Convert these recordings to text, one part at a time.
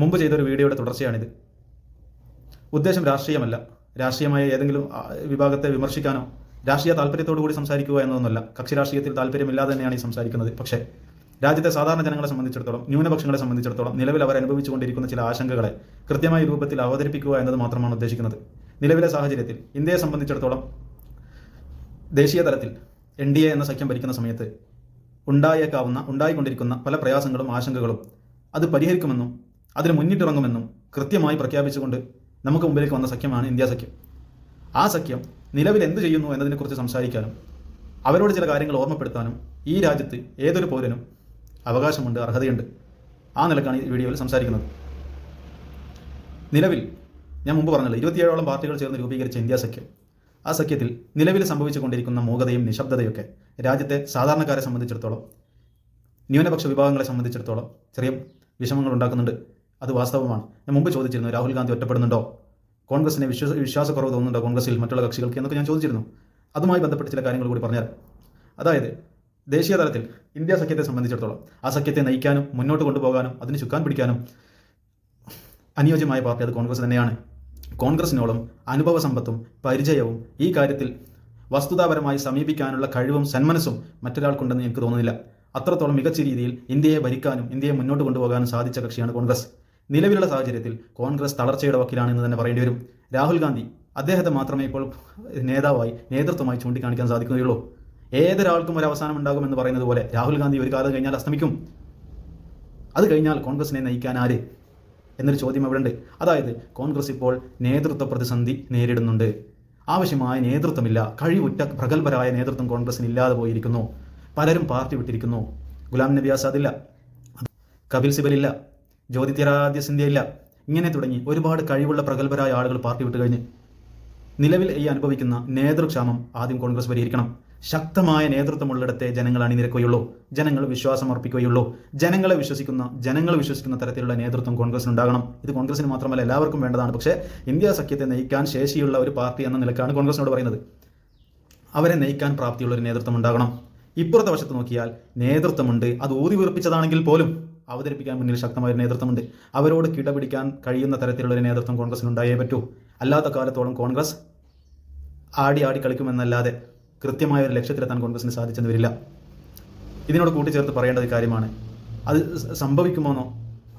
മുമ്പ് ചെയ്തൊരു വീഡിയോയുടെ തുടർച്ചയാണിത്. ഉദ്ദേശം രാഷ്ട്രീയമല്ല. രാഷ്ട്രീയമായ ഏതെങ്കിലും വിഭാഗത്തെ വിമർശിക്കാനോ രാഷ്ട്രീയ താല്പര്യത്തോടു കൂടി സംസാരിക്കുക എന്നതൊന്നുമല്ല. കക്ഷി രാഷ്ട്രീയത്തിൽ താല്പര്യമില്ലാതെ തന്നെയാണ് ഈ സംസാരിക്കുന്നത്. പക്ഷേ രാജ്യത്തെ സാധാരണ ജനങ്ങളെ സംബന്ധിച്ചിടത്തോളം ന്യൂനപക്ഷങ്ങളെ സംബന്ധിച്ചിടത്തോളം നിലവിൽ അവർ അനുഭവിച്ചുകൊണ്ടിരിക്കുന്ന ചില ആശങ്കകളെ കൃത്യമായ രൂപത്തിൽ അവതരിപ്പിക്കുക എന്നത് മാത്രമാണ് ഉദ്ദേശിക്കുന്നത്. നിലവിലെ സാഹചര്യത്തിൽ ഇന്ത്യയെ സംബന്ധിച്ചിടത്തോളം ദേശീയ തലത്തിൽ എൻ ഡി എ എന്ന സഖ്യം ഭരിക്കുന്ന സമയത്ത് ഉണ്ടായേക്കാവുന്ന ഉണ്ടായിക്കൊണ്ടിരിക്കുന്ന പല പ്രയാസങ്ങളും ആശങ്കകളും അത് പരിഹരിക്കുമെന്നും അതിന് മുന്നിട്ടിറങ്ങുമെന്നും കൃത്യമായി പ്രഖ്യാപിച്ചുകൊണ്ട് നമുക്ക് മുമ്പിലേക്ക് വന്ന സഖ്യമാണ് ഇന്ത്യ സഖ്യം. ആ സഖ്യം നിലവിൽ എന്ത് ചെയ്യുന്നു എന്നതിനെക്കുറിച്ച് സംസാരിക്കാനും അവരോട് ചില കാര്യങ്ങൾ ഓർമ്മപ്പെടുത്താനും ഈ രാജ്യത്ത് ഏതൊരു പൗരനും അവകാശമുണ്ട് അർഹതയുണ്ട്. ആ നിലക്കാണ് ഈ വീഡിയോയിൽ സംസാരിക്കുന്നത്. നിലവിൽ ഞാൻ മുമ്പ് പറഞ്ഞല്ലോ ഇരുപത്തിയേഴോളം പാർട്ടികൾ ചേർന്ന് രൂപീകരിച്ച ഇന്ത്യ സഖ്യം. ആ സഖ്യത്തിൽ നിലവിൽ സംഭവിച്ചുകൊണ്ടിരിക്കുന്ന മൂകതയും നിശബ്ദതയൊക്കെ രാജ്യത്തെ സാധാരണക്കാരെ സംബന്ധിച്ചിടത്തോളം ന്യൂനപക്ഷ വിഭാഗങ്ങളെ സംബന്ധിച്ചിടത്തോളം ചെറിയ വിഷമങ്ങൾ ഉണ്ടാക്കുന്നുണ്ട്. അത് വാസ്തവമാണ്. ഞാൻ മുമ്പ് ചോദിച്ചിരുന്നു രാഹുൽ ഗാന്ധി ഒറ്റപ്പെടുന്നുണ്ടോ? കോൺഗ്രസിന് വിശ്വാസ വിശ്വാസക്കുറവ് തോന്നുന്നുണ്ടോ കോൺഗ്രസിൽ മറ്റുള്ള കക്ഷികൾക്ക് എന്നൊക്കെ ഞാൻ ചോദിച്ചിരുന്നു. അതുമായി ബന്ധപ്പെട്ട് ചില കാര്യങ്ങൾ കൂടി പറഞ്ഞാൽ അതായത് ദേശീയ തലത്തിൽ ഇന്ത്യ സഖ്യത്തെ സംബന്ധിച്ചിടത്തോളം ആ സഖ്യത്തെ നയിക്കാനും മുന്നോട്ട് കൊണ്ടുപോകാനും അതിന് ചുക്കാൻ പിടിക്കാനും അനുയോജ്യമായ പാർട്ടി അത് കോൺഗ്രസ് തന്നെയാണ്. കോൺഗ്രസിനോളം അനുഭവ സമ്പത്തും പരിചയവും ഈ കാര്യത്തിൽ വസ്തുതാപരമായി സമീപിക്കാനുള്ള കഴിവും സന്മനസ്സും മറ്റൊരാൾക്കുണ്ടെന്ന് എനിക്ക് തോന്നുന്നില്ല. അത്രത്തോളം മികച്ച രീതിയിൽ ഇന്ത്യയെ ഭരിക്കാനും ഇന്ത്യയെ മുന്നോട്ട് കൊണ്ടുപോകാനും സാധിച്ച കക്ഷിയാണ് കോൺഗ്രസ്. നിലവിലുള്ള സാഹചര്യത്തിൽ കോൺഗ്രസ് തളർച്ചയുടെ വക്കിലാണെന്ന് തന്നെ പറയേണ്ടി വരും. രാഹുൽ ഗാന്ധി അദ്ദേഹത്തെ മാത്രമേ ഇപ്പോൾ നേതാവായി നേതൃത്വമായി ചൂണ്ടിക്കാണിക്കാൻ സാധിക്കുകയുള്ളൂ. ഏതൊരാൾക്കും ഒരു അവസാനം ഉണ്ടാകുമെന്ന് പറയുന്നത് പോലെ രാഹുൽ ഗാന്ധി ഒരു കാലം കഴിഞ്ഞാൽ അസ്തമിക്കും. അത് കഴിഞ്ഞാൽ കോൺഗ്രസിനെ നയിക്കാൻ ആര്? എന്നൊരു ചോദ്യം അവിടെ ഉണ്ട് അതായത് കോൺഗ്രസ് ഇപ്പോൾ നേതൃത്വ പ്രതിസന്ധി നേരിടുന്നുണ്ട്. ആവശ്യമായ നേതൃത്വമില്ല. കഴിവുറ്റ പ്രഗത്ഭരായ നേതൃത്വം കോൺഗ്രസിന് ഇല്ലാതെ പോയിരിക്കുന്നു. പലരും പാർട്ടി വിട്ടിരിക്കുന്നു. ഗുലാം നബി ആസാദ് ഇല്ല കപിൽ സിബൽ ഇല്ല സിന്ധ്യയില്ല ഇങ്ങനെ തുടങ്ങി ഒരുപാട് കഴിവുള്ള പ്രഗത്ഭരായ ആളുകൾ പാർട്ടി വിട്ടുകഴിഞ്ഞ് നിലവിൽ ഈ അനുഭവിക്കുന്ന നേതൃക്ഷാമം ആദ്യം കോൺഗ്രസ് പരിഹരിക്കണം. ശക്തമായ നേതൃത്വമുള്ളിടത്തെ ജനങ്ങൾ അണിനിരക്കുകയുള്ളൂ. ജനങ്ങൾ വിശ്വാസം അർപ്പിക്കുകയുള്ളൂ. ജനങ്ങളെ വിശ്വസിക്കുന്ന ജനങ്ങൾ വിശ്വസിക്കുന്ന തരത്തിലുള്ള നേതൃത്വം കോൺഗ്രസിന് ഉണ്ടാകണം ഇത് കോൺഗ്രസിന് മാത്രമല്ല എല്ലാവർക്കും വേണ്ടതാണ്. പക്ഷേ ഇന്ത്യ സഖ്യത്തെ നയിക്കാൻ ശേഷിയുള്ള ഒരു പാർട്ടി എന്ന നിലക്കാണ് കോൺഗ്രസിനോട് പറയുന്നത്. അവരെ നയിക്കാൻ പ്രാപ്തിയുള്ള ഒരു നേതൃത്വം ഉണ്ടാകണം. ഇപ്പുറത്തെ വശത്ത് നോക്കിയാൽ നേതൃത്വമുണ്ട്. അത് ഊതി വീർപ്പിച്ചതാണെങ്കിൽ പോലും അവതരിപ്പിക്കാൻ മുന്നിൽ ശക്തമായ ഒരു നേതൃത്വമുണ്ട്. അവരോട് കിടപിടിക്കാൻ കഴിയുന്ന തരത്തിലുള്ള ഒരു നേതൃത്വം കോൺഗ്രസിന് ഉണ്ടായേ പറ്റൂ. അല്ലാത്ത കാലത്തോളം കോൺഗ്രസ് ആടി ആടി കളിക്കുമെന്നല്ലാതെ കൃത്യമായ ഒരു ലക്ഷ്യത്തിലെത്താൻ കോൺഗ്രസിന് സാധിച്ചെന്ന് വരില്ല ഇതിനോട് കൂട്ടിച്ചേർത്ത് പറയേണ്ട ഒരു കാര്യമാണ്. അത് സംഭവിക്കുമോന്നോ?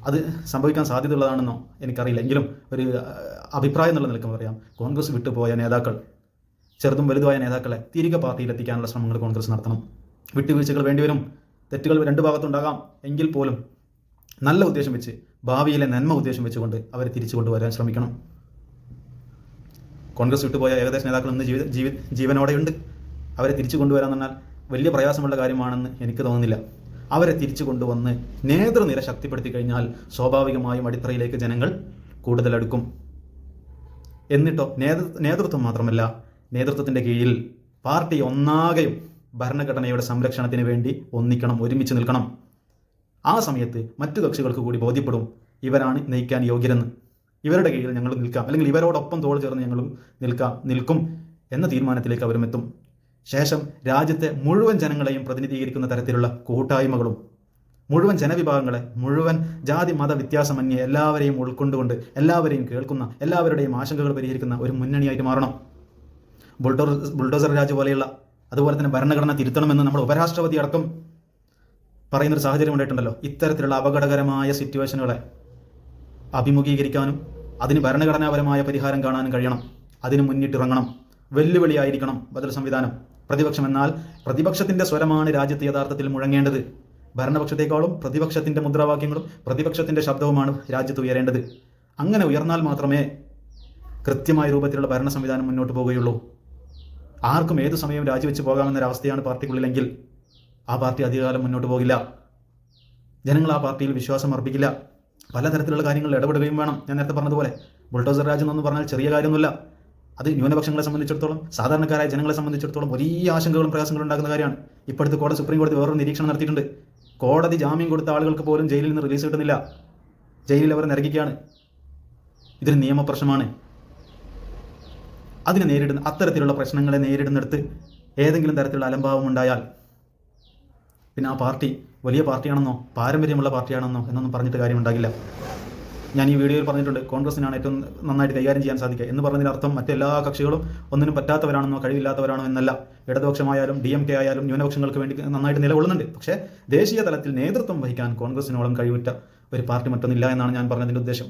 അത് സംഭവിക്കാൻ സാധ്യതയുള്ളതാണെന്നോ എനിക്കറിയില്ല. എങ്കിലും ഒരു അഭിപ്രായം എന്നുള്ള നിലയ്ക്ക് പറയാം. കോൺഗ്രസ് വിട്ടുപോയ നേതാക്കൾ ചെറുതും വലുതുമായ നേതാക്കളെ തിരികെ പാർട്ടിയിലെത്തിക്കാനുള്ള ശ്രമങ്ങൾ കോൺഗ്രസ് നടത്തണം. വിട്ടുവീഴ്ചകൾ വേണ്ടിവരും. തെറ്റുകൾ രണ്ട് ഭാഗത്തുണ്ടാകാം. എങ്കിൽ പോലും നല്ല ഉദ്ദേശം വെച്ച് ഭാവിയിലെ നന്മ ഉദ്ദേശം വെച്ചുകൊണ്ട് അവരെ തിരിച്ചു കൊണ്ടുവരാൻ ശ്രമിക്കണം. കോൺഗ്രസ് വിട്ടുപോയ ഏകദേശ നേതാക്കൾ ഇന്ന് ജീവിത ജീവി ജീവനോടെയുണ്ട് അവരെ തിരിച്ചു കൊണ്ടുവരാൻ പറഞ്ഞാൽ വലിയ പ്രയാസമുള്ള കാര്യമാണെന്ന് എനിക്ക് തോന്നുന്നില്ല. അവരെ തിരിച്ചു കൊണ്ടുവന്ന് നേതൃനിര ശക്തിപ്പെടുത്തി കഴിഞ്ഞാൽ സ്വാഭാവികമായും അടിത്തറയിലേക്ക് ജനങ്ങൾ കൂടുതലെടുക്കും. എന്നിട്ടോ നേതൃ നേതൃത്വം മാത്രമല്ല നേതൃത്വത്തിന്റെ കീഴിൽ പാർട്ടി ഒന്നാകെയും ഭരണഘടനയുടെ സംരക്ഷണത്തിന് വേണ്ടി ഒന്നിക്കണം ഒരുമിച്ച് നിൽക്കണം. ആ സമയത്ത് മറ്റു കക്ഷികൾക്ക് കൂടി ബോധ്യപ്പെടും ഇവരാണ് നയിക്കാൻ യോഗ്യരെന്ന്. ഇവരുടെ കീഴിൽ ഞങ്ങൾ നിൽക്കാം. അല്ലെങ്കിൽ ഇവരോടൊപ്പം തോൾ ചേർന്ന് ഞങ്ങളും നിൽക്കാം നിൽക്കും എന്ന തീരുമാനത്തിലേക്ക് അവരും എത്തും. ശേഷം രാജ്യത്തെ മുഴുവൻ ജനങ്ങളെയും പ്രതിനിധീകരിക്കുന്ന തരത്തിലുള്ള കൂട്ടായ്മകളും മുഴുവൻ ജനവിഭാഗങ്ങളെ മുഴുവൻ ജാതി മത വ്യത്യാസമന്യേ എല്ലാവരെയും ഉൾക്കൊണ്ടുകൊണ്ട് എല്ലാവരെയും കേൾക്കുന്ന എല്ലാവരുടെയും ആശങ്കകൾ പരിഹരിക്കുന്ന ഒരു മുന്നണിയായിട്ട് മാറണം. ബുൾഡോസർ ബുൾഡോസർ രാജ് പോലെയുള്ള അതുപോലെ തന്നെ ഭരണഘടന തിരുത്തണമെന്ന് നമ്മൾ ഉപരാഷ്ട്രപതി അടക്കം പറയുന്നൊരു സാഹചര്യം ഉണ്ടായിട്ടുണ്ടല്ലോ. ഇത്തരത്തിലുള്ള അപകടകരമായ സിറ്റുവേഷനുകളെ അഭിമുഖീകരിക്കാനും അതിന് ഭരണഘടനാപരമായ പരിഹാരം കാണാനും കഴിയണം. അതിന് മുന്നിട്ടിറങ്ങണം. വെല്ലുവിളിയായിരിക്കണം ബദൽ സംവിധാനം. പ്രതിപക്ഷം എന്നാൽ പ്രതിപക്ഷത്തിന്റെ സ്വരമാണ് രാജ്യത്ത് യഥാർത്ഥത്തിൽ മുഴങ്ങേണ്ടത്. ഭരണപക്ഷത്തെക്കാളും പ്രതിപക്ഷത്തിന്റെ മുദ്രാവാക്യങ്ങളും പ്രതിപക്ഷത്തിന്റെ ശബ്ദവുമാണ് രാജ്യത്ത് ഉയരേണ്ടത്. അങ്ങനെ ഉയർന്നാൽ മാത്രമേ കൃത്യമായ രൂപത്തിലുള്ള ഭരണ സംവിധാനം മുന്നോട്ട് പോവുകയുള്ളൂ ആർക്കും ഏതു സമയവും രാജിവെച്ച് പോകാമെന്നൊരവസ്ഥയാണ് പാർട്ടിക്കുള്ളിലെങ്കിൽ. ആ പാർട്ടി അധികകാലം മുന്നോട്ട് പോകില്ല. ജനങ്ങൾ ആ പാർട്ടിയിൽ വിശ്വാസം അർപ്പിക്കില്ല. പലതരത്തിലുള്ള കാര്യങ്ങളിൽ ഇടപെടുകയും വേണം. ഞാൻ നേരത്തെ പറഞ്ഞതുപോലെ ബുൾഡോസർ രാജ് എന്നൊന്നും പറഞ്ഞാൽ ചെറിയ കാര്യമൊന്നുമില്ല. അത് ന്യൂനപക്ഷങ്ങളെ സംബന്ധിച്ചിടത്തോളം സാധാരണക്കാരായ ജനങ്ങളെ സംബന്ധിച്ചിടത്തോളം വലിയ ആശങ്കകളും പ്രയാസങ്ങളും ഉണ്ടാക്കുന്ന കാര്യമാണ്. ഇപ്പോഴത്തെ കോടതി സുപ്രീം കോടതി വേറൊരു നിരീക്ഷണം നടത്തിയിട്ടുണ്ട്. കോടതി ജാമ്യം കൊടുത്ത ആളുകൾക്ക് പോലും ജയിലിൽ നിന്ന് റിലീസ് കിട്ടുന്നില്ല. ജയിലിൽ അവർ നിരക്കുകയാണ് ഇതൊരു നിയമപ്രശ്നമാണ് അതിനെ നേരിടുന്ന അത്തരത്തിലുള്ള പ്രശ്നങ്ങളെ നേരിടുന്നിടത്ത് ഏതെങ്കിലും തരത്തിലുള്ള അലംഭാവം ഉണ്ടായാൽ പിന്നെ ആ പാർട്ടി വലിയ പാർട്ടിയാണെന്നോ പാരമ്പര്യമുള്ള പാർട്ടിയാണെന്നോ എന്നൊന്നും പറഞ്ഞിട്ട് കാര്യമുണ്ടാകില്ല. ഞാൻ ഈ വീഡിയോയിൽ പറഞ്ഞിട്ടുണ്ട് കോൺഗ്രസിനാണ് ഏറ്റവും നന്നായിട്ട് കൈകാര്യം ചെയ്യാൻ സാധിക്കുക എന്ന് പറഞ്ഞതിന് അർത്ഥം മറ്റെല്ലാ കക്ഷികളും ഒന്നിനും പറ്റാത്തവരാണെന്നോ കഴിവില്ലാത്തവരാണോ എന്നല്ല. ഇടതുപക്ഷമായാലും ഡി എം കെ ആയാലും ന്യൂനപക്ഷങ്ങൾക്ക് വേണ്ടി നന്നായിട്ട് നിലകൊള്ളുന്നുണ്ട്. പക്ഷേ ദേശീയ തലത്തിൽ നേതൃത്വം വഹിക്കാൻ കോൺഗ്രസിനോളം കഴിവുറ്റ ഒരു പാർട്ടി മറ്റൊന്നില്ല എന്നാണ് ഞാൻ പറഞ്ഞതിന്റെ ഉദ്ദേശം.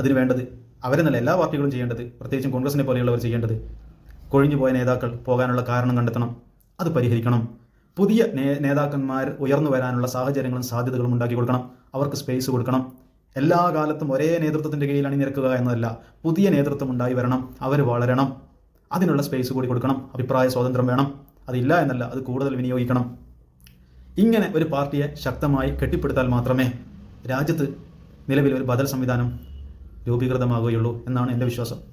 അതിന് വേണ്ടത് അവരെന്നല്ല എല്ലാ പാർട്ടികളും ചെയ്യേണ്ടത് പ്രത്യേകിച്ചും കോൺഗ്രസിനെ പോലെയുള്ളവർ ചെയ്യേണ്ടത് കൊഴിഞ്ഞുപോയ നേതാക്കൾ പോകാനുള്ള കാരണം കണ്ടെത്തണം അത് പരിഹരിക്കണം. പുതിയ നേതാക്കന്മാർ ഉയർന്നു വരാനുള്ള സാഹചര്യങ്ങളും സാധ്യതകളും ഉണ്ടാക്കി കൊടുക്കണം. അവർക്ക് സ്പേസ് കൊടുക്കണം. എല്ലാ കാലത്തും ഒരേ നേതൃത്വത്തിന്റെ കീഴിൽ അണിനിരക്കുക എന്നതല്ല പുതിയ നേതൃത്വം ഉണ്ടായി വരണം. അവർ വളരണം. അതിനുള്ള സ്പേസ് കൂടി കൊടുക്കണം. അഭിപ്രായ സ്വാതന്ത്ര്യം വേണം. അതില്ല എന്നല്ല അത് കൂടുതൽ വിനിയോഗിക്കണം. ഇങ്ങനെ ഒരു പാർട്ടിയെ ശക്തമായി കെട്ടിപ്പടുത്താൽ മാത്രമേ രാജ്യത്ത് നിലവിൽ ഒരു ബദൽ സംവിധാനം രൂപീകൃതമാകുകയുള്ളൂ എന്നാണ് എന്റെ വിശ്വാസം.